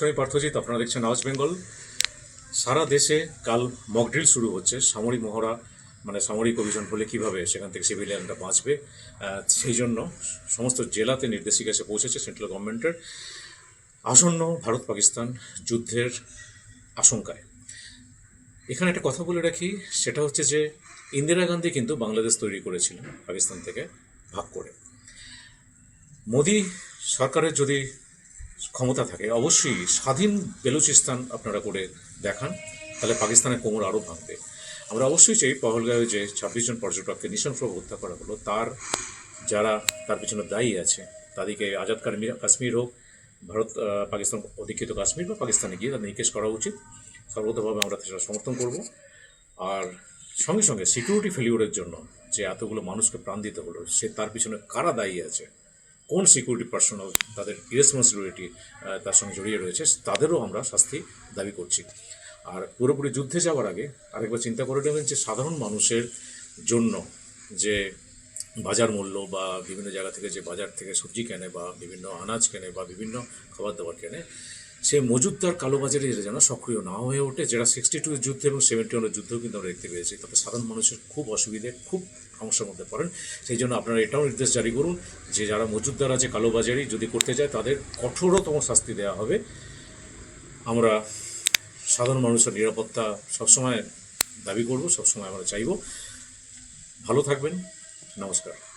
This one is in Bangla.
নমস্কার আমি পার্থজিৎ, আপনারা দেখছেন আওয়াজ বেঙ্গল সারা দেশে কাল মকড্রিল শুরু হচ্ছে, সামরিক মহড়া মানে সামরিক অভিযান হলে কীভাবে সেখান থেকে সিভিলিয়ানরা বাঁচবে সেই জন্য সমস্ত জেলাতে নির্দেশিকা এসে পৌঁছেছে সেন্ট্রাল গভর্নমেন্টের আসন্ন ভারত পাকিস্তান যুদ্ধের আশঙ্কায়। এখানে একটা কথা বলে রাখি, সেটা হচ্ছে যে ইন্দিরা গান্ধী কিন্তু বাংলাদেশ তৈরি করেছিলেন পাকিস্তান থেকে ভাগ করে। মোদি সরকারের যদি ক্ষমতা থাকে। অবশ্যই স্বাধীন বেলুচিস্তান আপনারা করে দেখান, তাহলে পাকিস্তানের কোমর আরও ভাঙবে। আমরা অবশ্যই চাই পহলগাঁওয়ে যে ছাব্বিশ জন পর্যটককে নিশানপ্রভ হত্যা করা হলো, তার যারা তার পিছনে দায়ী আছে, তাদেরকে আজাদ কাশ্মীর কাশ্মীর হোক, ভারত পাকিস্তান, অধিকৃত কাশ্মীর বা পাকিস্তানে গিয়ে তাদের নিকেশ করা উচিত। সর্বতভাবে আমরা সেটা সমর্থন করব। আর সঙ্গে সঙ্গে সিকিউরিটি ফেলিওরের জন্য যে এতগুলো মানুষকে প্রাণ দিতে হলো, সে তার পিছনে কারা দায়ী আছে কোন সিকিউরিটি পার্সোনাল তাদের ইরেসপন্সিবিলিটি তার সঙ্গে জড়িয়ে রয়েছে, তাদেরও আমরা শাস্তি দাবি করছি। আর পুরোপুরি যুদ্ধে যাওয়ার আগে আরেকবার চিন্তা করে নেবেন যে সাধারণ মানুষের জন্য যে বাজার মূল্য বা বিভিন্ন জায়গা থেকে যে বাজার থেকে সবজি কেনে বা বিভিন্ন আনাজ কেনে বা বিভিন্ন খাবার দাবার কেনে সে মজুদদার কালোবাজারে যেন সক্রিয় না হয়ে ওঠে, যেটা সিক্সটি টু যুদ্ধ এবং সেভেন্টি ওয়ানের যুদ্ধেও কিন্তু আমরা দেখতে পেয়েছি। তাতে সাধারণ মানুষের খুব অসুবিধে, খুব সমস্যার মধ্যে পড়েন। সেই জন্য আপনারা এটাও নির্দেশ জারি করুন যে যারা মজুদদার আছে কালোবাজারি যদি করতে যায়, তাদের কঠোরতম শাস্তি দেওয়া হবে। আমরা সাধারণ মানুষের নিরাপত্তা সবসময় দাবি করব, সবসময় আমরা চাইব। ভালো থাকবেন, নমস্কার।